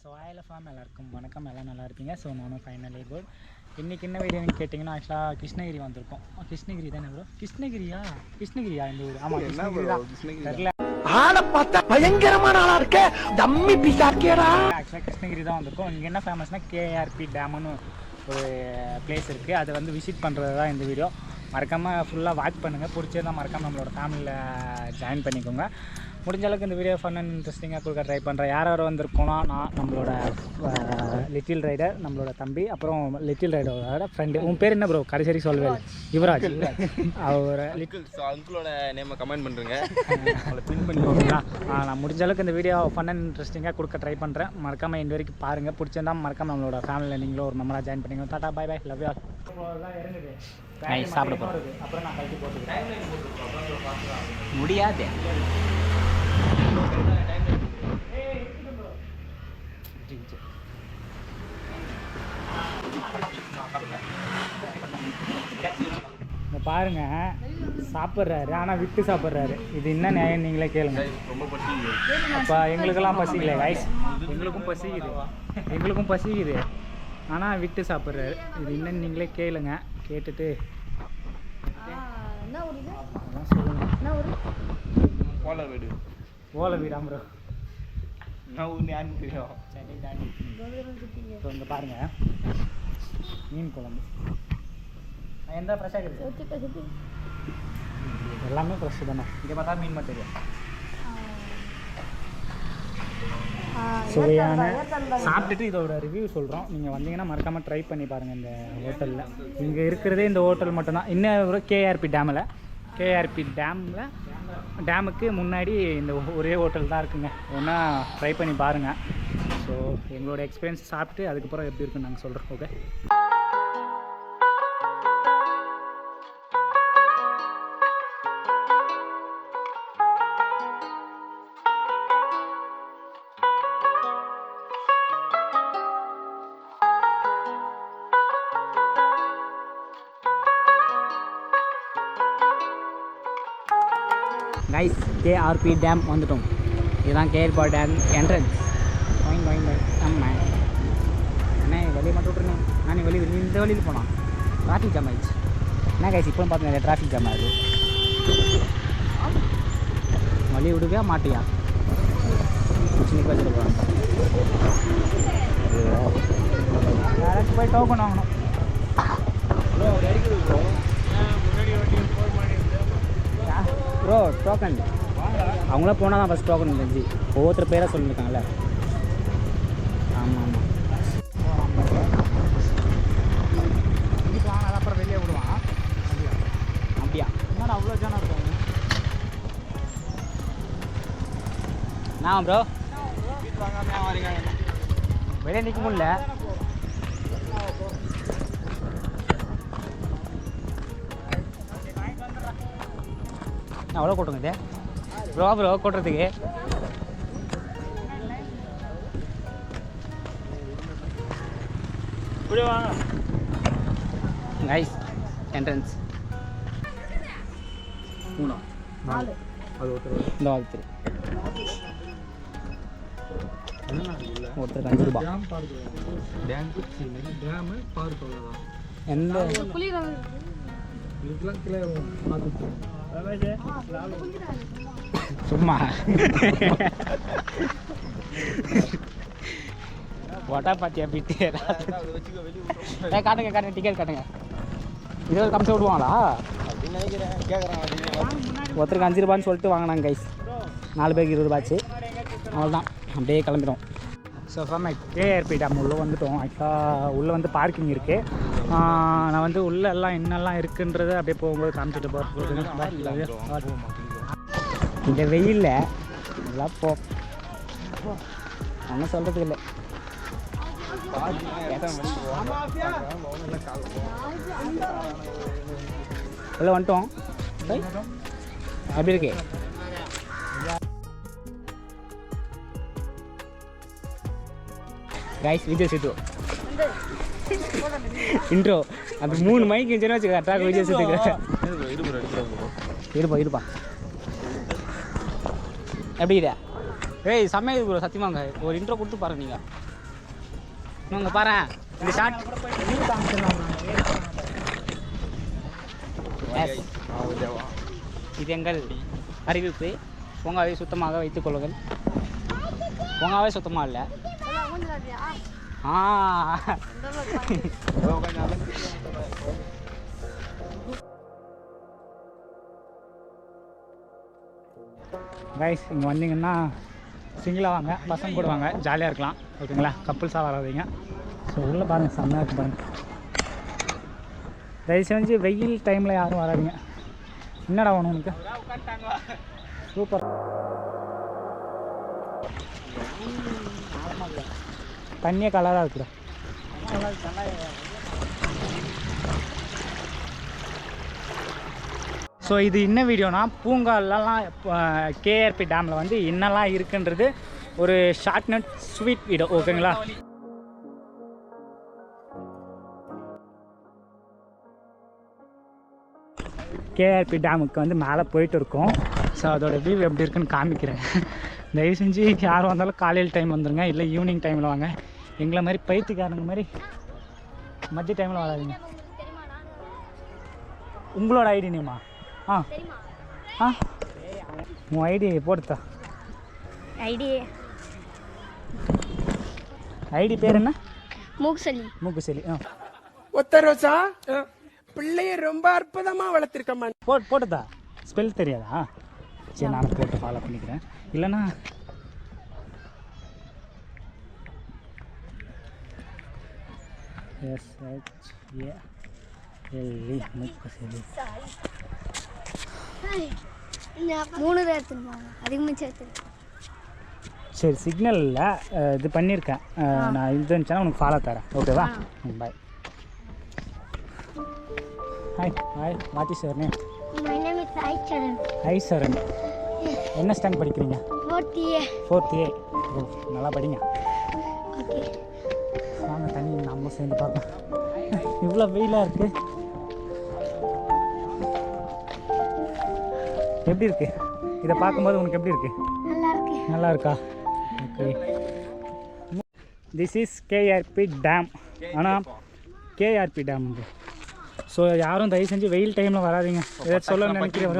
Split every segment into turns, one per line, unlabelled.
So oil form எல்லாருக்கும் வணக்கம். எல்லாம் நல்லா இருப்பீங்க. ஸோ நானும் ஃபைனலி குட் இன்றைக்கி என்ன வீடியோன்னு கேட்டிங்கன்னா ஆக்சுவலாக கிருஷ்ணகிரி வந்திருக்கோம். கிருஷ்ணகிரி தானே ப்ரோ கிருஷ்ணகிரியா? கிருஷ்ணகிரியா இந்த ஊர்? ஆமாம் கிருஷ்ணகிரி தான்
ஆளை பார்த்தா பயங்கரமான ஆளா இருக்க? டம்மி பீஸா இருக்கேடா
ஆக்சுவலாக கிருஷ்ணகிரி தான் வந்திருக்கோம். இங்கே என்ன ஃபேமஸ்னால் கேஆர்பி டேம்னு ஒரு பிளேஸ் இருக்குது அதை வந்து விசிட் பண்ணுறது தான் இந்த வீடியோ மறக்காமல் ஃபுல்லாக வாக் பண்ணுங்கள் பிடிச்சதான் மறக்காமல் நம்மளோட ஃபேமிலியில் ஜாயின் பண்ணிக்கோங்க. முடிஞ்ச அளவுக்கு இந்த வீடியோ ஃபன் அண்ட் இன்ட்ரெஸ்டிங்காக கொடுக்க ட்ரை பண்ணுறேன் யார் யார் வந்திருக்கோன்னா நான் நம்மளோட லிட்டில் ரைடர் நம்மளோட தம்பி அப்புறம் லிட்டில் ரைடரோட ஃப்ரெண்டு உன் பேர் என்ன ப்ரோ கடைசி வரைக்கும் சொல்லவே இல்லை. யுவராஜ் அவர்
அங்கிள் ஸோ அங்கிளோட நேமை கமெண்ட் பண்ணுறேங்க
நான் முடிஞ்ச அளவுக்கு இந்த வீடியோ ஃபன் அண்ட் இன்ட்ரெஸ்டிங்காக கொடுக்க ட்ரை பண்ணுறேன் மறக்காமல் இந்த வரைக்கும் பாருங்கள் பிடிச்சிருந்தா மறக்காம நம்மளோட ஃபேமிலியில் நீங்களும் ஒரு மெம்பராக ஜாயின் பண்ணிங்க டாட்டா பை பை லவ் யூ சாப்பிட அப்புறம் நான் கழித்து போட்டுக்கிறேன்.
முடியாது.
இந்த பாருங்க. சாப்பிட்றாரு. ஆனால் விட்டு சாப்பிட்றாரு. இது என்ன நியாயம்? நீங்களே கேளுங்க. அப்போ எங்களுக்கெல்லாம் பசிக்கல கைஸ் எங்களுக்கும் பசிக்குது. எங்களுக்கும் பசிக்குது. ஆனால் விட்டு சாப்பிட்றாரு. இது என்னன்னு நீங்களே கேளுங்க. கேட்டுட்டு.
என்ன ஊர் இது?
அதான் சொல்லுங்க.
என்ன ஊர்?
போல வீடு.
ஓலை வீடாம் ப்ரோ இப்போ இங்கே பாருங்க. மீன் குழம்பு. எந்த ஃப்ரெஷ்ஷாக இருக்குது எல்லாமே ஃப்ரெஷ் தானே இங்கே பார்த்தா மீன் மட்டும் சுவையான சாப்பிட்டுட்டு இதோட ரிவ்யூ சொல்கிறோம் நீங்கள் வந்தீங்கன்னா மறக்காமல் ட்ரை பண்ணி பாருங்கள் இந்த ஹோட்டலில் இங்கே இருக்கிறதே இந்த ஹோட்டல் மட்டும்தான். இன்னும் ஒரு கேஆர்பி டேமில் கேஆர்பி டேமில் டேமுக்கு முன்னாடி இந்த ஒரே ஹோட்டல் தான் இருக்குங்க. ஒன்றா ட்ரை பண்ணி பாருங்கள் ஸோ எங்களோட எக்ஸ்பீரியன்ஸ் சாப்பிட்டு அதுக்கப்புறம் எப்படி இருக்குன்னு நாங்கள் சொல்கிறோம் ஓகே
கேஆர்பி டேம் வந்துட்டோம். இதுதான் கேஆர்பா டேம் என்ட்ரன்ஸ். வாங்கி வாங்கி ஆமாம் அண்ணே வெளியே மட்டும் விட்ருண்ணே நான் வெளியே நீ இந்த வழியில் போனோம் டிராஃபிக் ஜாம் ஆயிடுச்சு. என்ன கைஸ் இப்போ பார்த்து நிறைய டிராஃபிக் ஜாம் ஆகுது? வழி விடுவியா மாட்டியா? சின்ன வச்சுட்டு போகிறோம்
டேரக்ட் போய் டோக்கன் வாங்கணும்.
ப்ரோ டோக்கன் அவங்கள போனால் தான் ஃபஸ்ட் டோக்கன் தெரிஞ்சு. ஒவ்வொருத்தர் பேராக சொல்லியிருக்காங்கல்ல ஆமாம் ஆமாம்
இங்கிட்டு வாங்க அது அப்புறம் வெளியே விடுவான்
அப்படியா?
என்னடா அவ்வளோ ஜனம் இருக்காங்க?
நான் ப்ரோ
வாங்காம வரீங்க
வெளியே நிற்க முடியல. அவ்வளோ கூட்டம் இது? ப்ரோ ப்ரோ கூட்டுறதுக்கு.
இப்படி வாங்க.
நைஸ் என்ட்ரன்ஸ் மூணா.
நாலு.
இந்த ஒருத்தர் ஒருத்தருக்கு அஞ்சு ரூபா. எந்த சும்மா. போட்டா பாத்தியா பிட்டு காட்டுங்க காட்டுங்க டிக்கெட் காட்டுங்க. இருபது கம்சம் விடுவாங்களா? ஒருத்தருக்கு அஞ்சு ரூபான்னு சொல்லிட்டு வாங்கினாங்க கைஸ் நாலு பேருக்கு இருபது ரூபாச்சு அவ்வளோதான் அப்படியே கிளம்பிடும்
ஸோ ஃபார்ம் கேஆர்பி டேம் உள்ளே வந்துட்டோம். ஆக்சுவலாக உள்ளே வந்து பார்க்கிங் இருக்குது நான் வந்து உள்ளெல்லாம் என்னெல்லாம் இருக்குன்றதை அப்படியே போகும்போது காமிச்சிட்டு போகிறேன்
இந்த வெயிலில் எல்லாம் போ. ஒன்றும் சொல்கிறதுக்கு இல்லை. உள்ள வந்துட்டோம். ஏய், எப்படி இருக்கு? கைஸ் விஜய் சேத்து இன்ட்ரோ அந்த மூணு மைக் இருந்துச்சுன்னா வச்சு கரெக்டாக விஜய் சேத்துக்கு இருப்பா இருப்பா. எப்படி ஏய் செம்மையா ப்ரோ சத்தியமாங்க ஒரு இன்ட்ரோ கொடுத்து பாருங்க நீங்கள் இங்கே பாரு. இந்த ஷார்ட் இது எங்கள் அறிவிப்பு. பூங்காவை சுத்தமாக வைத்துக் கொள்ளுங்கள். பூங்காவே சுத்தமாக இல்லை? ஆ.
கைஸ் இங்கே வந்தீங்கன்னா சிங்கிளாக வாங்க பசங்க கூட வாங்க ஜாலியாக இருக்கலாம். ஓகேங்களா கப்புள்ஸாக வராதிங்க. ஸோ உள்ளே பாருங்கள் செம்மையாக இருக்கு பாருங்கள் தயவு செஞ்சு வெயில் டைமில் யாரும் வராதிங்க. என்னடா வேணும் உனக்கு? சூப்பர் தண்ணியே கலராக இருக்குடா. ஸோ இது என்ன வீடியோனா பூங்காலலாம் கேஆர்பி டேமில் வந்து என்னெல்லாம் இருக்குன்றது ஒரு ஷார்ட் நட் ஸ்வீட் வீடியோ ஓகேங்களா கேஆர்பி டேமுக்கு வந்து மேலே போயிட்டு இருக்கோம் ஸோ அதோட வியூ எப்படி இருக்குன்னு காமிக்கிறேன். தயவு செஞ்சு யார் வந்தாலும் காலையில் டைம் வந்துடுங்க இல்லை ஈவினிங் டைமில் வாங்க. எங்களை மாதிரி பைத்தியக்காரங்க மாதிரி மதிய டைமில் வராதீங்க உங்களோட ஐடி நேமா ஆ. ஆ. உன் ஐடி போடுத்தா
ஐடி
ஐடி பேர் என்ன?
மூக்சலி
மூக்குசெலி ஆ.
ஒத்த ரோசா? பிள்ளைய ரொம்ப அற்புதமா வளர்த்திருக்கம்மா
போட் போட்டுதா ஸ்பெல் தெரியாதா? சரி நானும் போட்டு ஃபாலோ பண்ணிக்கிறேன். இல்லைன்னா எஸ் ஹெச் ஏ எல்இ மூக்குசெலி
மூணு தான் எடுத்துருப்பாங்க. அதிகமாக சேர்த்து
சரி சிக்னலில் இது பண்ணியிருக்கேன் நான் இது இருந்துச்சுன்னா உனக்கு ஃபாலோ தரேன். ஓகேவா bye hi hi what is your name
my name is Aicharan
hi Charan என்ன ஸ்டாண்ட் படிக்கிறீங்க?
ஃபோர்த் இயர்
ஃபோர்த் ஏ நல்லா படிங்க.
ஓகே
வாங்க தண்ணி நம்ம சேர்ந்து பார்க்கலாம். இவ்வளோ வெயிலாக இருக்கு. எப்படி இருக்கு? இதை பார்க்கும்போது உனக்கு எப்படி இருக்கு?
நல்லா இருக்கு
நல்லா இருக்கா okay this is KRP dam ஆனால் கேஆர்பி டேம் ஸோ யாரும் தயவு செஞ்சு வெயில் டைமில் வராதீங்க. ஏதாச்சும் சொல்ல நினைக்கிறேன்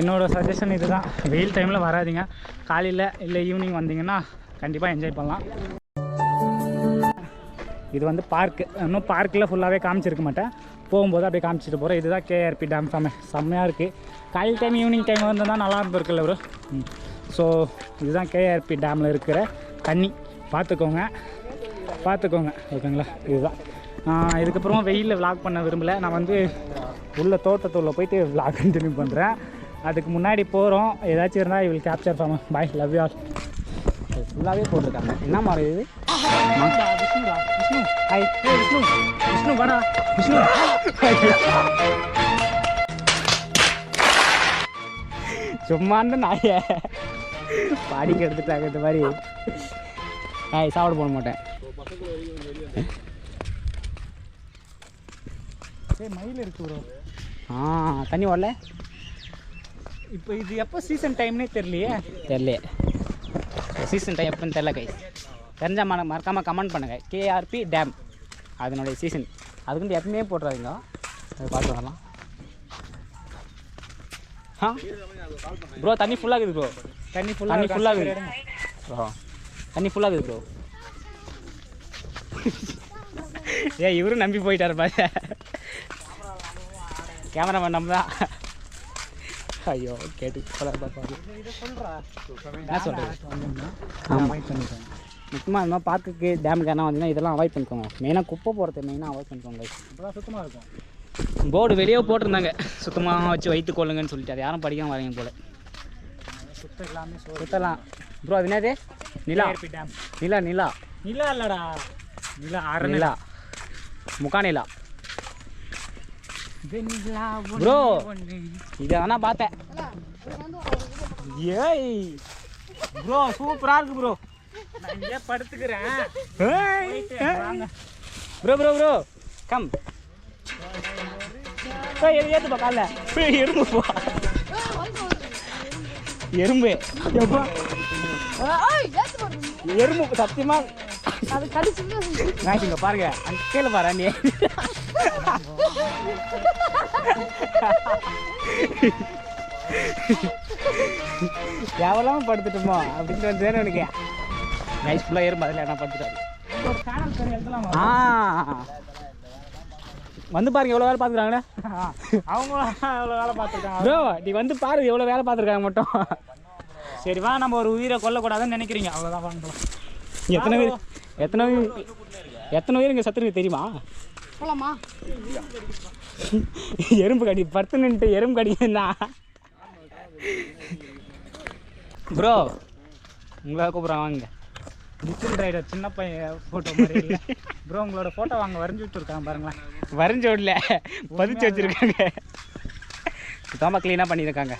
என்னோட சஜஷன் இதுதான். வெயில் டைமில் வராதீங்க. காலையில் இல்லை ஈவினிங் வந்தீங்கன்னா கண்டிப்பாக என்ஜாய் பண்ணலாம். இது வந்து பார்க்கு இன்னும் பார்க்கில் ஃபுல்லாகவே காமிச்சிருக்க மாட்டேன். போகும்போது அப்படியே காமிச்சிட்டு போகிறேன் இதுதான் கேஆர்பி டேம் செம்ம செம்மையாக இருக்குது காலையில் டைம் ஈவினிங் டைம் வந்து தான் நல்லா இருந்திருக்குல்ல ஒரு ஸோ இதுதான் கேஆர்பி டேமில் இருக்கிற தண்ணி. பார்த்துக்கோங்க. பார்த்துக்கோங்க. ஓகேங்களா? இதுதான். நான் இதுக்கப்புறமா வெயிலில் விளாக் பண்ண விரும்பலை. நான் வந்து உள்ள தோட்டத்துள்ள போயிட்டு விளாக் கண்டினியூ பண்ணுறேன் அதுக்கு முன்னாடி போகிறோம் ஏதாச்சும் இருந்தால் இவள் capture form bye love you all
ஃபுல்லாகவே போட்டிருக்காங்க. என்ன மரம் இது?
ஹாய் விஷ்ணு. விஷ்ணு வாடா. விஷ்ணு.
சும்மா அந்த நாய. பாடிக்கு எடுத்துட்டாங்க இந்த மாதிரி. ஆய் சாப்பிட போட மாட்டேன்.
மயில் இருக்கு ப்ரோ
ஆ தண்ணி வரல?
இப்போ இது எப்போ சீசன் டைம்னே தெரியலையே.
தெரில சீசன் டைம் எப்போன்னு தெரில கை தெரிஞ்சால் மற மறக்காமல் கமெண்ட் பண்ணுங்கள் கேஆர்பி டேம் அதனுடைய சீசன் அதுக்கு வந்து எப்பவுமே போட்டுறாதீங்க. அதை பார்த்து வரலாம். ஆ ப்ரோ தண்ணி ஃபுல்லாக இருக்குது ப்ரோ
தண்ணி ஃபுல்லாக
தண்ணி ஃபுல்லாக இருக்குது ப்ரோ தண்ணி ஃபுல்லாக இருக்குது ப்ரோ ஏ இவரும் நம்பி போயிட்டாரு பாரு. கேமராமேன் நம்ம தான் ஐயோ கேட்டு என்ன
பண்ணிட்டேன்
முக்கியமாக இந்த மாதிரி பார்க்குக்கு டேமுக்கு என்ன வந்தீங்கன்னா இதெல்லாம் அவாய்ட் பண்ணிக்கோங்க. மெயினாக குப்பை போகிறது மெயினாக அவாய்ட் பண்ணிக்கோங்க
அப்போ சுத்தமாக இருக்கும்.
போர்டு வெளியே போட்டிருந்தாங்க. சுத்தமாக வச்சு வைத்துக் கொள்ளுங்கன்னு சொல்லிட்டு. அது யாரும் படிக்காம வரீங்க போல.
சுத்தம் எல்லாமே சோ
சுத்தலாம். ப்ரோ அது என்னது? நிலா.
டேம்
நிலா நிலா.
நிலா இல்லடா. நிலா ஆறு
நிலா. முக்கா நிலா.
ஒன்று
இதை வேணா பார்த்தேன்.
ஏய் ப்ரோ சூப்பராக இருக்கு ப்ரோ. நான் இங்கே படுத்துக்கிறேன். வாங்க.
Bro bro bro come. ஏய் ஏத்துப்பா ஏய் எறும்பு போ. எறும்பு எப்பா? எறும்பு சத்தியமா?
அது கடிச்சு
நான் இங்க பாருங்க. அங்க கீழே பாரு நீ எவ்வளோ படுத்துட்டோமோ? அப்படின்னு வந்து எனக்கு நைஸ் ஃபுல்லாக எறும்பு அதில் என்ன படுத்துட்டாரு? ஆ. வந்து பாருங்க எவ்வளோ வேலை பார்த்துக்கிறாங்களே
அவங்களும் அவ்வளோ வேலை பார்த்துருக்காங்க
ப்ரோ நீ வந்து பாரு எவ்வளோ வேலை பார்த்துருக்காங்க மட்டும்.
சரி வா நம்ம ஒரு உயிரை கொல்லக்கூடாதுன்னு நினைக்கிறீங்க. அவ்வளோதான் வாங்கலாம்
எத்தனை உயிர்? எத்தனை எத்தனை உயிர் இங்கே சத்துருக்கு தெரியுமா?
போலாமா?
எறும்பு கடி படுத்து நின்ட்டு எறும்பு கடிக்குன்னா ப்ரோ உங்களை கூப்பிட்றாங்க வாங்க.
லிட்டில் ரைடர் சின்ன பையன் ஃபோட்டோ மாதிரி இல்லை. ப்ரோ உங்களோட ஃபோட்டோ வாங்க வரைஞ்சி விட்டுருக்காங்க பாருங்களேன்.
வரைஞ்ச விடல பதிச்சு வச்சுருக்காங்க. சுத்தமாக க்ளீனாக பண்ணியிருக்காங்க.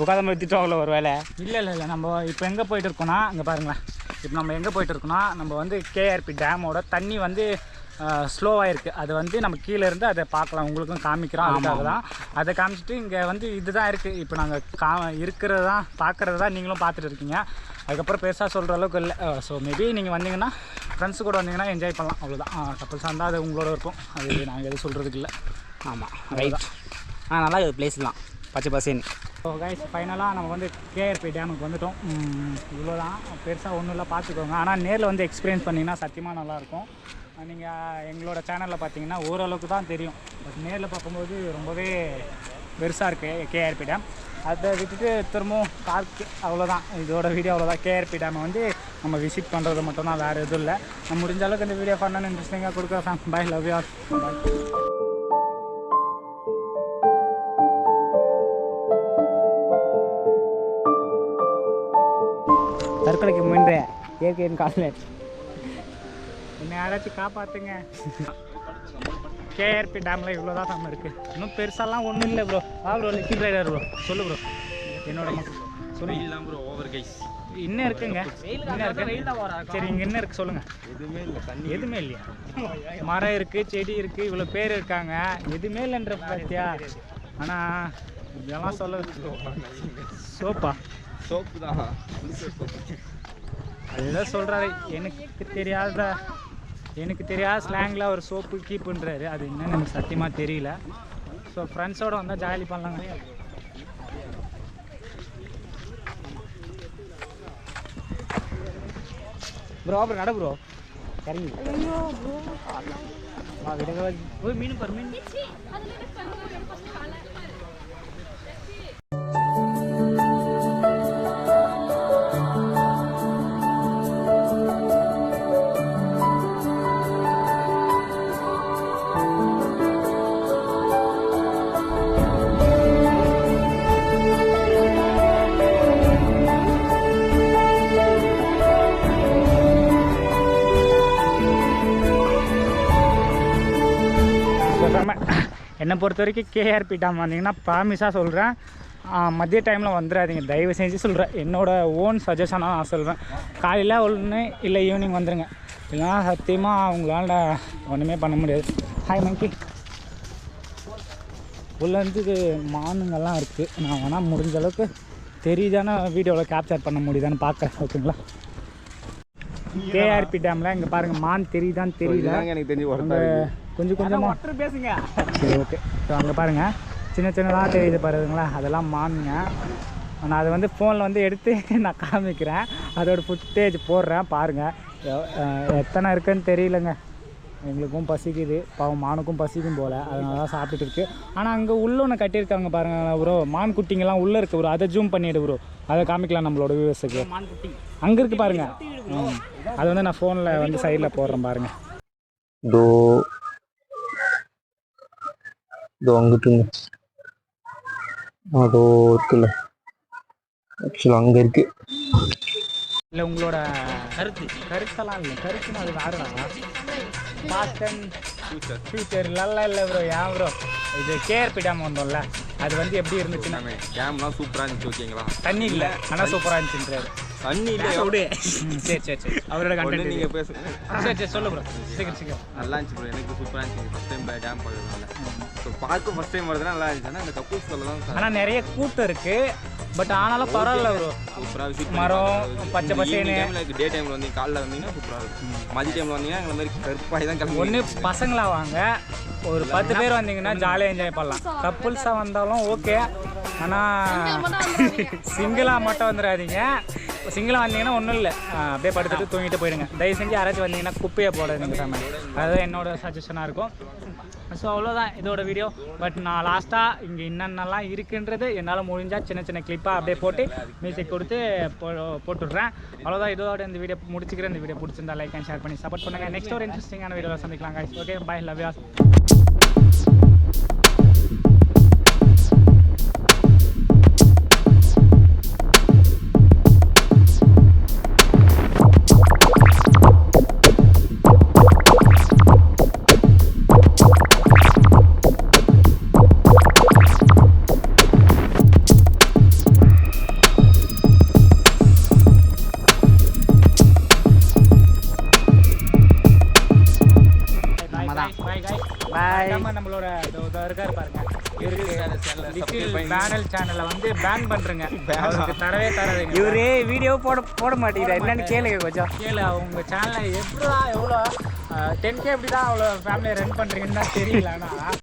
உட்காத மாதிரி திட்டுவாங்களோ ஒரு வேலை
இல்லை இல்லை இல்லை நம்ம இப்போ எங்கே போயிட்டு இருக்கோம்னா இங்கே பாருங்களேன். இப்போ நம்ம எங்கே போயிட்டு இருக்கோம்னா நம்ம வந்து கேஆர்பி டேமோட தண்ணி வந்து ஸ்லோவாக இருக்குது அது வந்து நம்ம கீழே இருந்து அதை பார்க்கலாம். உங்களுக்கும் காமிக்கிறோம். அதுக்காக தான். அதை காமிச்சிட்டு இங்கே வந்து இதுதான் இருக்குது இப்போ நாங்கள் கா இருக்கிறது தான் பார்க்குறது தான் நீங்களும் பார்த்துட்டு இருக்கீங்க. அதுக்கப்புறம் பெருசாக சொல்கிற அளவுக்கு இல்லை. ஸோ மேபி நீங்கள் வந்தீங்கன்னா ஃப்ரெண்ட்ஸ் கூட வந்தீங்கன்னா என்ஜாய் பண்ணலாம். அவ்வளோதான் கப்பல்ஸாக இருந்தால் அது உங்களோட இருக்கும். அது நாங்கள் எதுவும் சொல்கிறதுக்கு இல்லை.
ஆமாம் ரைட் ஆ நல்லா இருக்குது பிளேஸ்லாம் பச்சை பசேன்னு.
ஸோ கைஸ் ஃபைனலாக நம்ம வந்து கேஆர்பி டேமுக்கு வந்துட்டோம். இவ்வளோதான் பெருசாக ஒன்றும் இல்லை. பார்த்துக்கோங்க. ஆனால் நேரில் வந்து எக்ஸ்பீரியன்ஸ் பண்ணிங்கன்னா சத்தியமாக நல்லாயிருக்கும் நீங்கள் எங்களோட சேனலில் பார்த்தீங்கன்னா ஓரளவுக்கு தான் தெரியும். பட் நேரில் பார்க்கும்போது ரொம்பவே பெருசாக இருக்குது கேஆர்பி டேம் அதை விட்டுட்டு திரும்பவும் பார்க்கு அவ்வளோதான் இதோட வீடியோ அவ்வளோதான் கேஆர்பி டேமை வந்து நம்ம விசிட் பண்ணுறது மட்டும்தான் வேறு எதுவும் இல்லை. நம்ம முடிஞ்ச அளவுக்கு இந்த வீடியோ பண்ணணும் இன்ட்ரெஸ்டிங்காக கொடுக்குறேன் பை லவ் யூ பாய்
தற்கொலைக்கு முன்ற இயற்கையின் காலில்
யாராச்சும் காப்பாற்றுங்க கேஆர்பி டேமில் இவ்வளோ தான் சாமி இருக்குது இன்னும் பெருசாலாம் ஒன்றும் இல்லை ப்ரோ வா ப்ரோ லிட்டில் ரைடர் ப்ரோ சொல்லு ப்ரோ என்னோட சொல்லுங்க
ப்ரோ ஓவர் கைஸ்
இன்னும் இருக்குங்க. இன்னும் இருக்கு சரி இங்கே என்ன இருக்குது சொல்லுங்கள்
எதுவுமே இல்லை தண்ணி.
எதுவுமே இல்லையா? மரம் இருக்குது செடி இருக்குது இவ்வளோ பேர் இருக்காங்க. எதுவுமே இல்லைன்ற பார்த்தியா? ஆனால் இதெல்லாம் சொல்ல சோப்பா?
சோப்பு தான்.
அதுதான் சொல்கிறாரு எனக்கு தெரியாத எனக்கு தெரியாத ஸ்லாங்கில் ஒரு சோப்பு கீப்புன்றாரு அது என்னன்னு எனக்கு சத்தியமாக தெரியல. ஸோ ஃப்ரெண்ட்ஸோட வந்தால் ஜாலி பண்ணலாங்க.
ப்ரோ அப்புறம் நட ப்ரோ இறங்கி. வா விடுங்க போய் மீன் பாரு மீன்.
என்னை பொறுத்த வரைக்கும் கேஆர்பி டேம் வந்தீங்கன்னா ப்ராமிஸாக சொல்கிறேன் மதிய டைமில் வந்துடாதீங்க. தயவு செஞ்சு சொல்கிறேன் என்னோட ஓன் சஜஷனாக நான் சொல்கிறேன் காலையில் ஒன்று இல்லை ஈவினிங் வந்துடுங்க இல்லைனா சத்தியமாக அவங்களால ஒன்றுமே பண்ண முடியாது. ஹாய் மங்கி உள்ள வந்து இது மானுங்கள்லாம் இருக்குது நான் வேணால் முடிஞ்ச அளவுக்கு தெரியுதானே வீடியோவில் கேப்சர் பண்ண முடியுதான்னு பார்க்குறேன். ஓகேங்களா கேஆர்பி டேமில் இங்கே பாருங்கள் மான் தெரியுதான்னு தெரியல.
எனக்கு தெரிஞ்சு
கொஞ்சம் கொஞ்சமாக
பேசுங்க.
சரி ஓகே. ஸோ அங்கே பாருங்கள் சின்ன சின்னதாக தெரியுது பாருங்களா? அதெல்லாம் மானுங்க. நான் அதை வந்து ஃபோனில் வந்து எடுத்து நான் காமிக்கிறேன். அதோட ஃபுட்டேஜ் போடுறேன். பாருங்கள் எத்தனை இருக்குன்னு தெரியலங்க. எங்களுக்கும் பசிக்குது. பாவம் மானுக்கும் பசிக்கும் போல். அதனால தான் சாப்பிட்டுட்டு இருக்கு. ஆனால் அங்கே உள்ள ஒன்று கட்டியிருக்காங்க பாருங்க ப்ரோ மான் குட்டிங்கெல்லாம் உள்ளே இருக்குது ப்ரோ அதை ஜூம் பண்ணிவிடு ப்ரோ அதை காமிக்கலாம் நம்மளோட வியூவர்ஸுக்கு அங்கே இருக்குது பாருங்க. ம். அது வந்து நான் ஃபோனில் வந்து சைடில் போடுறேன் பாருங்கள்
இதோ இதோ அங்கிட்டுங்க அதோ இருக்குல்ல ஆக்சுவலாக அங்கே இருக்கு
இல்லை உங்களோட கருத்து கருத்தெல்லாம் இல்லை கருத்துன்னு அது வேறுடா பாஸ்ட் அண்ட்
ஃபியூச்சர்
ஃபியூச்சர் நல்லா இல்லை ப்ரோ ஏன் ப்ரோ இது கேஆர்பி டேம் வந்தோம்ல அது வந்து எப்படி இருந்துச்சுன்னா
டேம்லாம் சூப்பராக இருந்துச்சு ஓகேங்களா
தண்ணி இல்லை ஆனால் சூப்பராக இருந்துச்சுன்றாரு
தண்ணி இல்ல
விடு. ம், சரி சரி சரி. அவரோட கண்டென்ட்
நீங்க பேசுங்க
சரி சரி சொல்லு ப்ரோ சீக்கிரம் சீக்கிரம்.
நல்லா இருந்துச்சு ப்ரோ எனக்கு சூப்பரா இருந்துச்சு. ஃபர்ஸ்ட் டைம் டேம் பார்க்கறதுனால ஸோ பார்க்க ஃபர்ஸ்ட் டைம் வருதுன்னா நல்லா இருந்துச்சு. ஆனா இந்த கப்பூஸ் சொல்ல தான்
ஆனால் நிறைய கூட்டம் இருக்கு. பட் ஆனாலும் பரவாயில்ல ப்ரோ
சூப்பரா விசிட்
மரம், பச்சை பசேல்னு.
டைம்ல டே டைம்ல வந்து காலைல வந்தீங்கன்னா சூப்பரா இருக்கும். மதிய டைம்ல வந்தீங்கன்னா எங்களை மாதிரி கருப்பாய் தான் கிளம்பி.
ஒன்று பசங்களா வாங்க. ஒரு பத்து பேர் வந்தீங்கன்னா ஜாலியாக என்ஜாய் பண்ணலாம். கப்புள்ஸாக வந்தாலும் ஓகே ஆனால் சிங்கிளாக மட்டும் வந்துடாதீங்க. சிங்கிளாக வந்தீங்கன்னா ஒன்றும் இல்லை. அப்படியே படுத்துட்டு தூங்கிட்டு போயிடுங்க. தயவு செஞ்சு யாராச்சும் வந்தீங்கன்னா குப்பையை போடாதீங்க ஃபேமிலி அதுதான் என்னோட சஜஷனாக இருக்கும். ஸோ அவ்வளோதான் இதோட வீடியோ பட் நான் லாஸ்ட்டாக இங்கே என்னென்னலாம் இருக்குன்றது என்னால் முடிஞ்சால் சின்ன சின்ன கிளிப்பாக அப்படியே போட்டு மியூசிக் கொடுத்து போ போட்டுடுறேன். அவ்வளோதான் இதோட இந்த வீடியோ முடிச்சுக்கிறேன். இந்த வீடியோ பிடிச்சிருந்தா லைக் அண்ட் ஷேர் பண்ணி சப்போர்ட் பண்ணுங்கள் நெக்ஸ்ட் ஒரு இன்ட்ரெஸ்டிங்கான வீடியோவில் சந்திக்கலாம் guys. Okay bye love you வந்து பேன் பண்றேங்க. அவருக்கு தரவே தராதுங்க.
இவரே வீடியோ போட போட மாட்டேங்கிறார். என்னன்னு கேளுங்க கொஞ்சம்.
கேளு அவங்க சேனலை எப்படிதான் எவ்வளோ டென் கே எப்படி தான் அவ்வளோ ஃபேமிலியை ரன் பண்ணுறீங்கன்னு தான் தெரியல ஆனால்